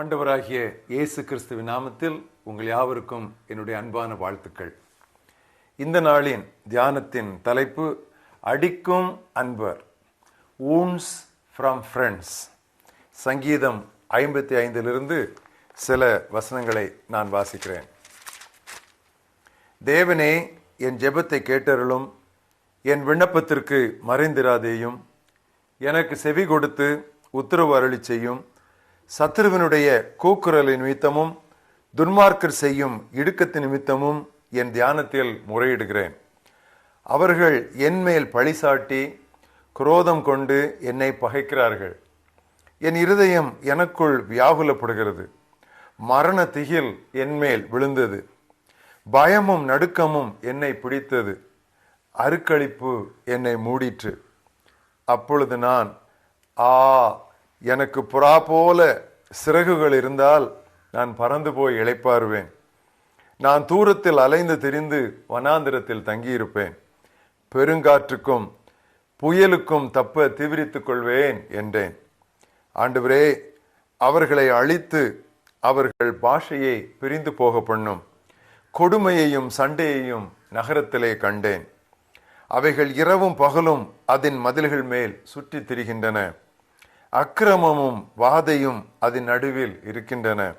ஆண்டவராகிய இயேசு கிறிஸ்துவின் நாமத்தில் உங்கள் யாவருக்கும் என்னுடைய அன்பான வாழ்த்துக்கள். இந்த நாளின் தியானத்தின் தலைப்பு அடிக்கும் அன்பர் ஊன்ஸ் ஃப்ரம் ஃப்ரெண்ட்ஸ் சங்கீதம் ஐம்பத்தி ஐந்திலிருந்து சில வசனங்களை நான் வாசிக்கிறேன். தேவனே என் ஜெபத்தை கேட்டருளும் என் விண்ணப்பத்திற்கு மறைந்திராதேயும் எனக்கு செவி கொடுத்து உத்தரவு அருளி செய்யும் சத்ருவினுடைய கூக்குரலின் நிமித்தமும் துன்மார்க்கர் செய்யும் இடுக்கத்தின் நிமித்தமும் என் தியானத்தில் முறையிடுகிறேன். அவர்கள் என்மேல் பழி பழிசாட்டி குரோதம் கொண்டு என்னை பகைக்கிறார்கள். என் இருதயம் எனக்குள் வியாகுலப்படுகிறது. மரண திகில் என்மேல் விழுந்தது. பயமும் நடுக்கமும் என்னை பிடித்தது. அருக்களிப்பு என்னை மூடிற்று. அப்பொழுது நான் ஆ எனக்கு புறா போல சிறகுகள் இருந்தால் நான் பறந்து போய் இழைப்பாருவேன். நான் தூரத்தில் அலைந்து திரிந்து வனாந்திரத்தில் தங்கியிருப்பேன். பெருங்காற்றுக்கும் புயலுக்கும் தப்ப தீவிரித்துக் கொள்வேன் என்றேன். ஆண்டுவரே அவர்களை அழித்து அவர்கள் பாஷையை பிரிந்து போக பண்ணும். கொடுமையையும் சண்டையையும் நகரத்திலே கண்டேன். அவைகள் இரவும் பகலும் அதன் மதில்கள் மேல் சுற்றித் திரிகின்றன. அக்கிரமமும் வாதையும் அதன் நடுவில் இருக்கின்றன.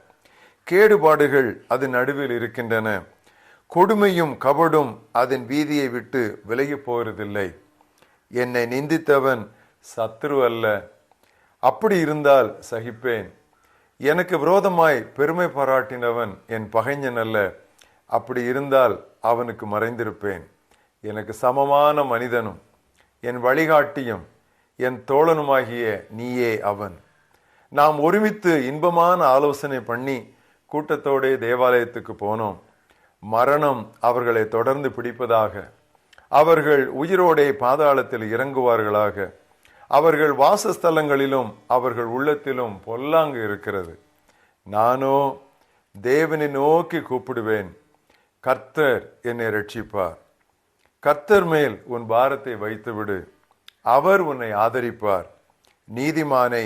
கேடுபாடுகள் அதன் நடுவில் இருக்கின்றன. கொடுமையும் கபடும் அதன் வீதியை விட்டு விலகி போகிறதில்லை என்னை நிந்தித்தவன் சத்ரு அல்ல. அப்படி இருந்தால் சகிப்பேன். எனக்கு விரோதமாய் பெருமை பாராட்டினவன் என் பகைஞன் அல்ல. அப்படி இருந்தால் அவனுக்கு மறைந்திருப்பேன். எனக்கு சமமான மனிதனும் என் வழிகாட்டியும் என் தோழனுமாகிய நீயே அவன். நாம் ஒருமித்து இன்பமான ஆலோசனை பண்ணி கூட்டத்தோடே தேவாலயத்துக்கு போனோம். மரணம் அவர்களை தொடர்ந்து பிடிப்பதாக அவர்கள் உயிரோடே பாதாளத்தில் இறங்குவார்களாக அவர்கள் வாசஸ்தலங்களிலும் அவர்கள் உள்ளத்திலும் பொல்லாங்கு இருக்கிறது. நானோ தேவனை நோக்கி கூப்பிடுவேன். கர்த்தர் என்னை ரட்சிப்பார். கர்த்தர் மேல் உன் பாரத்தை வைத்துவிடு. அவர் உன்னை ஆதரிப்பார். நீதிமானை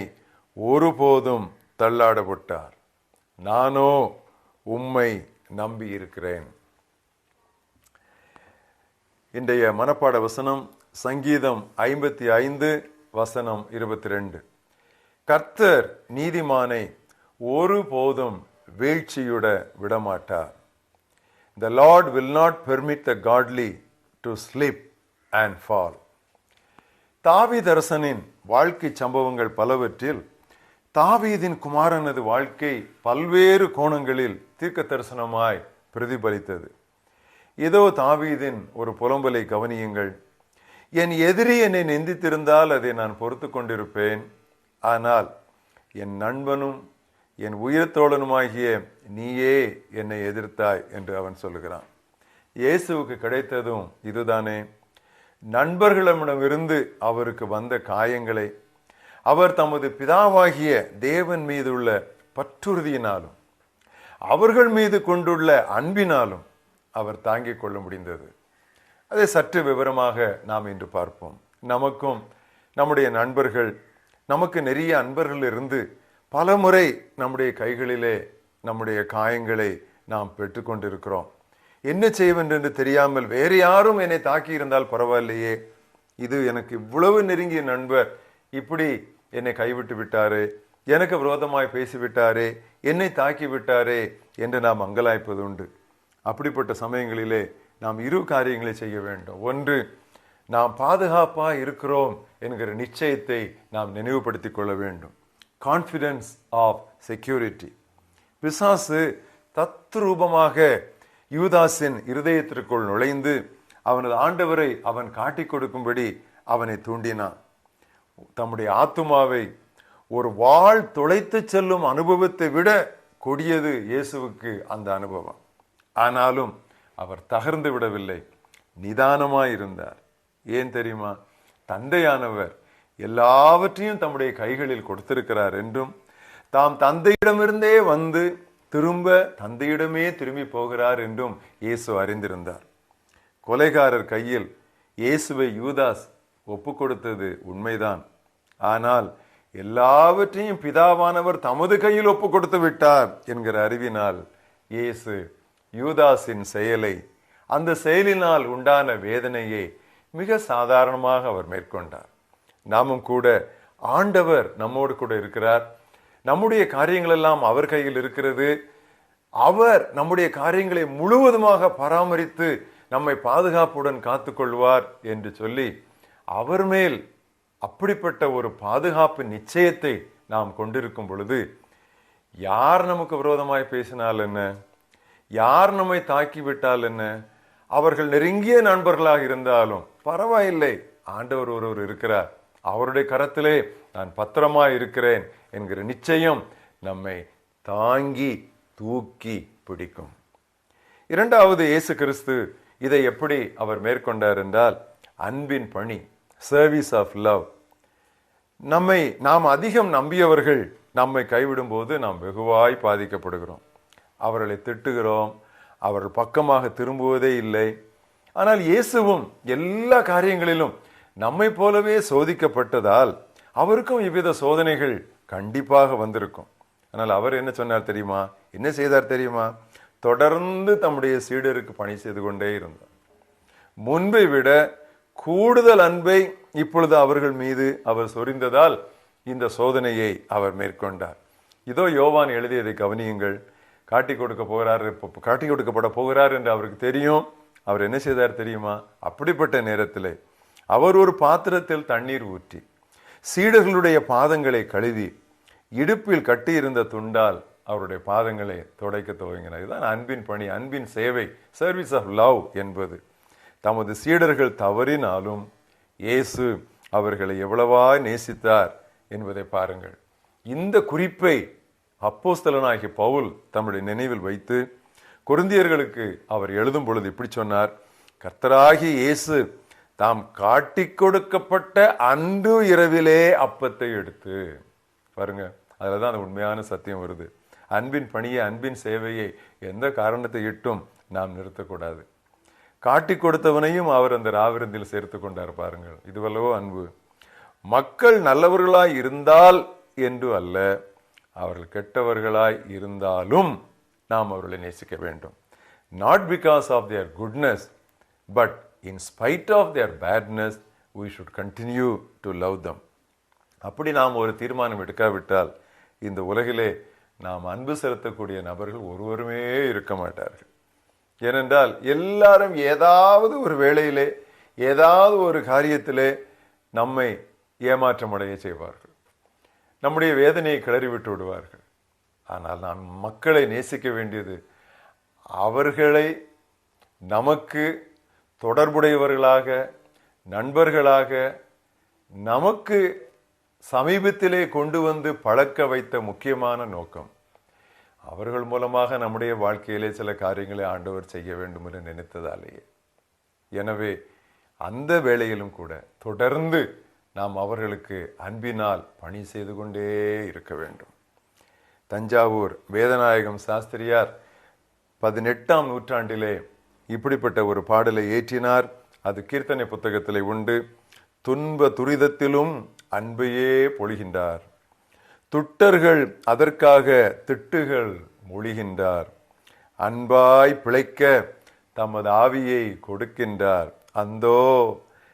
ஒருபோதும் தள்ளாடப்பட்டார். நானோ உம்மை நம்பி இருக்கிறேன் இன்றைய மனப்பாட வசனம் சங்கீதம் ஐம்பத்தி ஐந்து வசனம் இருபத்தி ரெண்டு. கர்த்தர் நீதிமானை ஒருபோதும் வீழ்ச்சியுட விடமாட்டார். The Lord will not permit the godly to slip and fall தாவிதரசனின் வாழ்க்கை சம்பவங்கள் பலவற்றில் தாவீதின் குமாரனது வாழ்க்கை பல்வேறு கோணங்களில் தீர்க்க தரிசனமாய் பிரதிபலித்தது. இதோ தாவீதின் ஒரு புலம்பலை கவனியுங்கள். என் எதிரி என்னை நிந்தித்திருந்தால் அதை நான் பொறுத்து கொண்டிருப்பேன். ஆனால் என் நண்பனும் என் உயிரத்தோழனுமாகிய நீயே என்னை எதிர்த்தாய் என்று அவன் சொல்லுகிறான். இயேசுவுக்கு கிடைத்ததும் இதுதானே. நண்பர்களிடமிருந்து அவருக்கு வந்த காயங்களை அவர் தமது பிதாவாகிய தேவன் மீது உள்ள பற்றுறுதியினாலும் அவர்கள் மீது கொண்டுள்ள அன்பினாலும் அவர் தாங்கிக் கொள்ள முடிந்தது. அதை சற்று விவரமாக நாம் இன்று பார்ப்போம். நமக்கும் நம்முடைய நண்பர்கள் நமக்கு நிறைய அன்பர்கள் இருந்து பல முறை நம்முடைய கைகளிலே நம்முடைய காயங்களை நாம் பெற்றுக்கொண்டிருக்கிறோம். என்ன செய்வேன் என்று தெரியாமல் வேறு யாரும் என்னை தாக்கி இருந்தால் பரவாயில்லையே. இது எனக்கு இவ்வளவு நெருங்கிய நண்பர். இப்படி என்னை கைவிட்டு விட்டாரு. எனக்கு விரோதமாய் பேசிவிட்டாரே. என்னை தாக்கி விட்டாரே என்று நாம் அங்கலாய்ப்பது உண்டு. அப்படிப்பட்ட சமயங்களிலே நாம் இரு காரியங்களை செய்ய வேண்டும். ஒன்று நாம் பாதுகாப்பாக இருக்கிறோம் என்கிற நிச்சயத்தை நாம் நினைவுபடுத்தி கொள்ள வேண்டும். கான்ஃபிடென்ஸ் ஆஃப் செக்யூரிட்டி பிசாசு தத்ரூபமாக யூதாஸின் இருதயத்திற்குள் நுழைந்து அவனது ஆண்டவரை அவன் காட்டிக் கொடுக்கும்படி அவனை தூண்டினான். தம்முடைய ஆத்துமாவை ஒரு வாழ் துளைத்து செல்லும் அனுபவத்தை விட கொடியது இயேசுவுக்கு அந்த அனுபவம். ஆனாலும் அவர் தகர்ந்து விடவில்லை. நிதானமாய் இருந்தார். ஏன் தெரியுமா? தந்தையானவர் எல்லாவற்றையும் தம்முடைய கைகளில் கொடுத்திருக்கிறார் என்றும் தாம் தந்தையிடமிருந்தே வந்து திரும்ப தந்தையிடமே திரும்பி போகிறார் என்றும் இயேசு அறிந்திருந்தார். கொலைகாரர் கையில் இயேசுவை யூதாஸ் ஒப்பு கொடுத்தது உண்மைதான். ஆனால் எல்லாவற்றையும் பிதாவானவர் தமது கையில் ஒப்பு கொடுத்து விட்டார் என்கிற அறிவினால் இயேசு யூதாஸின் செயலை அந்த செயலினால் உண்டான வேதனையை மிக சாதாரணமாக அவர் மேற்கொண்டார். நாமும் கூட ஆண்டவர் நம்மோடு கூட இருக்கிறார். நம்முடைய காரியங்கள் எல்லாம் அவர் கையில் இருக்கிறது. அவர் நம்முடைய காரியங்களை முழுவதுமாக பராமரித்து நம்மை பாதுகாப்புடன் காத்துக்கொள்வார் என்று சொல்லி அவர் மேல் அப்படிப்பட்ட ஒரு பாதுகாப்பு நிச்சயத்தை நாம் கொண்டிருக்கும் பொழுது யார் நமக்கு விரோதமாய் பேசினால் என்ன? யார் நம்மை தாக்கிவிட்டால் என்ன? அவர்கள் நெருங்கிய நண்பர்களாக இருந்தாலும் பரவாயில்லை ஆண்டவர் ஒருவர் இருக்கிறார். அவருடைய கரத்திலே நான் பத்திரமா இருக்கிறேன் என்கிற நிச்சயம் நம்மை தாங்கி தூக்கி பிடிக்கும். இரண்டாவது இயேசு கிறிஸ்து இதை எப்படி அவர் மேற்கொண்டார் என்றால் அன்பின் பணி சர்வீஸ் ஆஃப் லவ் நம்மை நாம் அதிகம் நம்பியவர்கள் நம்மை கைவிடும் போது நாம் வெகுவாய் பாதிக்கப்படுகிறோம். அவர்களை திட்டுகிறோம் அவர்கள் பக்கமாக திரும்புவதே இல்லை. ஆனால் இயேசுவும் எல்லா காரியங்களிலும் நம்மை போலவே சோதிக்கப்பட்டதால் அவருக்கும் இவ்வித சோதனைகள் கண்டிப்பாக வந்திருக்கும். ஆனால் அவர் என்ன சொன்னார் தெரியுமா? என்ன செய்தார் தெரியுமா? தொடர்ந்து தம்முடைய சீடருக்கு பணி செய்து கொண்டே இருந்தார். முன்பை விட கூடுதல் அன்பை இப்பொழுது அவர்கள் மீது அவர் சொரிந்ததால் இந்த சோதனையை அவர் மேற்கொண்டார். இதோ யோவான் எழுதியதை கவனியுங்கள். காட்டி கொடுக்க போகிறார் காட்டி கொடுக்கப்பட போகிறார் என்று அவருக்கு தெரியும். அவர் என்ன செய்தார் தெரியுமா? அப்படிப்பட்ட நேரத்திலே அவர் ஒரு பாத்திரத்தில் தண்ணீர் ஊற்றி சீடர்களுடைய பாதங்களை கழுவி இடுப்பில் கட்டியிருந்த துண்டால் அவருடைய பாதங்களை துடைக்க துவங்கினார். இதுதான் அன்பின் பணி அன்பின் சேவை சர்வீஸ் ஆஃப் லவ் என்பது. தமது சீடர்கள் தவறினாலும் இயேசு அவர்களை எவ்வளவா நேசித்தார் என்பதை பாருங்கள். இந்த குறிப்பை அப்போஸ்தலனாகிய பவுல் தம்முடைய நினைவில் வைத்து கொருந்தியர்களுக்கு அவர் எழுதும் பொழுது இப்படி சொன்னார் கர்த்தராகி இயேசு தாம் காட்டிக் கொடுக்கப்பட்ட அன்று இரவிலே அப்பத்தை எடுத்து பாருங்க அதில் தான் அந்த உண்மையான சத்தியம் வருது. அன்பின் பணியை அன்பின் சேவையை எந்த காரணத்தை இட்டும் நாம் நிறுத்தக்கூடாது. காட்டி கொடுத்தவனையும் அவர் அந்த ராவிருந்தில் சேர்த்து கொண்டார் பாருங்கள். இதுவல்லவோ அன்பு. மக்கள் நல்லவர்களாய் இருந்தால் என்று அல்ல அவர்கள் கெட்டவர்களாய் இருந்தாலும் நாம் அவர்களை நேசிக்க வேண்டும். Not because of their goodness but in spite of their badness we should continue to love them அப்படி நாம் ஒரு தீர்மானம் எடுக்காவிட்டால் இந்த உலகிலே நாம் அன்பு செலுத்தக்கூடிய நபர்கள் ஒருவருமே இருக்க மாட்டார்கள். ஏனென்றால் எல்லாரும் ஏதாவது ஒரு வேளையிலே ஏதாவது ஒரு காரியத்திலே நம்மை ஏமாற்றமடைய செய்வார்கள். நம்முடைய வேதனையை கிளறி விட்டு விடுவார்கள். ஆனால் நாம் மக்களை நேசிக்க வேண்டியது அவர்களை நமக்கு தொடர்புடையவர்களாக நண்பர்களாக நமக்கு சமீபத்திலே கொண்டு வந்து பழக்க வைத்த முக்கியமான நோக்கம். அவர்கள் மூலமாக நம்முடைய வாழ்க்கையிலே சில காரியங்களை ஆண்டவர் செய்ய வேண்டும் என்று நினைத்ததாலேயே. எனவே அந்த வேளையிலும் கூட தொடர்ந்து நாம் அவர்களுக்கு அன்பினால் பணி செய்து கொண்டே இருக்க வேண்டும். தஞ்சாவூர் வேதநாயகம் சாஸ்திரியார் பதினெட்டாம் நூற்றாண்டிலே இப்படிப்பட்ட ஒரு பாடலை ஏற்றினார். அது கீர்த்தனை புத்தகத்திலே உண்டு. துன்ப துரிதத்திலும் அன்பையே பொழிகின்றார். துட்டர்கள் அதற்காக திட்டுகள் மொழிகின்றார். அன்பாய் பிழைக்க தமது ஆவியை கொடுக்கின்றார். அந்தோ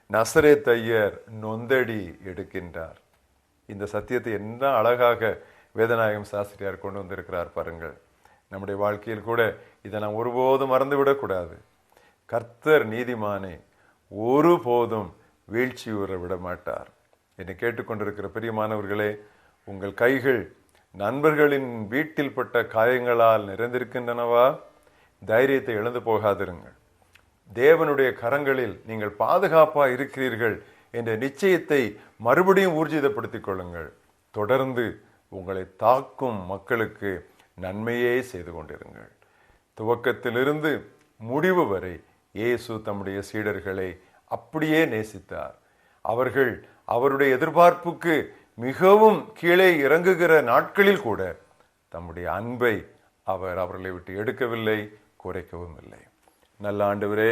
நசரே தையர் நொந்தடி எடுக்கின்றார். இந்த சத்தியத்தை என்ன அழகாக வேதநாயகம் சாஸ்திரியார் கொண்டு வந்திருக்கிறார் பாருங்கள். நம்முடைய வாழ்க்கையில் கூட இதை நாம் ஒருபோதும் மறந்துவிடக்கூடாது. கர்த்தர் நீதிமானே ஒருபோதும் வீழ்ச்சியுற விட மாட்டார் என்னை கேட்டுக்கொண்டிருக்கிற பெரியமானவர்களே உங்கள் கைகள் நண்பர்களின் வீட்டில் பட்ட காயங்களால் நிறைந்திருக்கின்றனவா? தைரியத்தை இழந்து போகாதிருங்கள். தேவனுடைய கரங்களில் நீங்கள் பாதுகாப்பாக இருக்கிறீர்கள் என்ற நிச்சயத்தை மறுபடியும் ஊர்ஜிதப்படுத்திக் கொள்ளுங்கள். தொடர்ந்து உங்களை தாக்கும் மக்களுக்கு நன்மையே செய்து கொண்டிருங்கள். துவக்கத்திலிருந்து முடிவு வரை இயேசு தம்முடைய சீடர்களை அப்படியே நேசித்தார். அவர்கள் அவருடைய எதிர்பார்ப்புக்கு மிகவும் கீழே இறங்குகிற நாட்களில் கூட தம்முடைய அன்பை அவர் அவர்களை விட்டு எடுக்கவில்லை குறைக்கவும் இல்லை. நல்ல ஆண்டவரே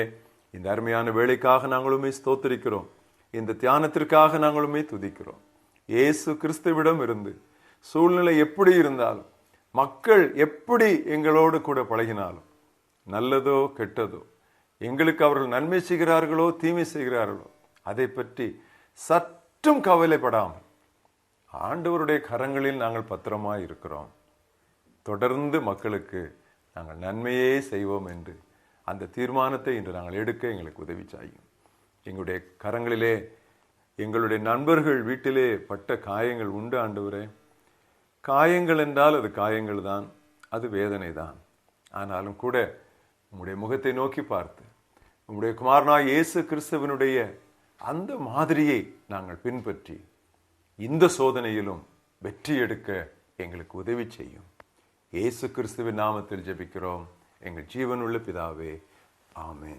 இந்த அருமையான வேலைக்காக நாங்களுமே ஸ்தோத்திரிக்கிறோம். இந்த தியானத்திற்காக நாங்களுமே துதிக்கிறோம். இயேசு கிறிஸ்துவிடம் இருந்து சூழ்நிலை எப்படி இருந்தாலும் மக்கள் எப்படி எங்களோடு கூட பழகினாலும் நல்லதோ கெட்டதோ எங்களுக்கு அவர்கள் நன்மை செய்கிறார்களோ தீமை செய்கிறார்களோ அதை பற்றி சற்றும் கவலைப்படாமல் ஆண்டவருடைய கரங்களில் நாங்கள் பத்திரமாக இருக்கிறோம். தொடர்ந்து மக்களுக்கு நாங்கள் நன்மையே செய்வோம் என்று அந்த தீர்மானத்தை இன்று நாங்கள் எடுக்க எங்களுக்கு உதவி செய்யும். எங்களுடைய கரங்களிலே எங்களுடைய நண்பர்கள் வீட்டிலே பட்ட காயங்கள் உண்டு ஆண்டவரே. காயங்கள் என்றால் அது காயங்கள் தான் அது வேதனை தான். ஆனாலும் கூட உம்முடைய முகத்தை நோக்கி பார்த்து உம்முடைய குமாரனாய் இயேசு கிறிஸ்துவனுடைய அந்த மாதிரியை நாங்கள் பின்பற்றி இந்த சோதனையிலும் வெற்றி எடுக்க எங்களுக்கு உதவி செய்யும். இயேசு கிறிஸ்துவின் நாமத்தில் ஜெபிக்கிறோம். எங்கள் ஜீவனுள்ள பிதாவே ஆமே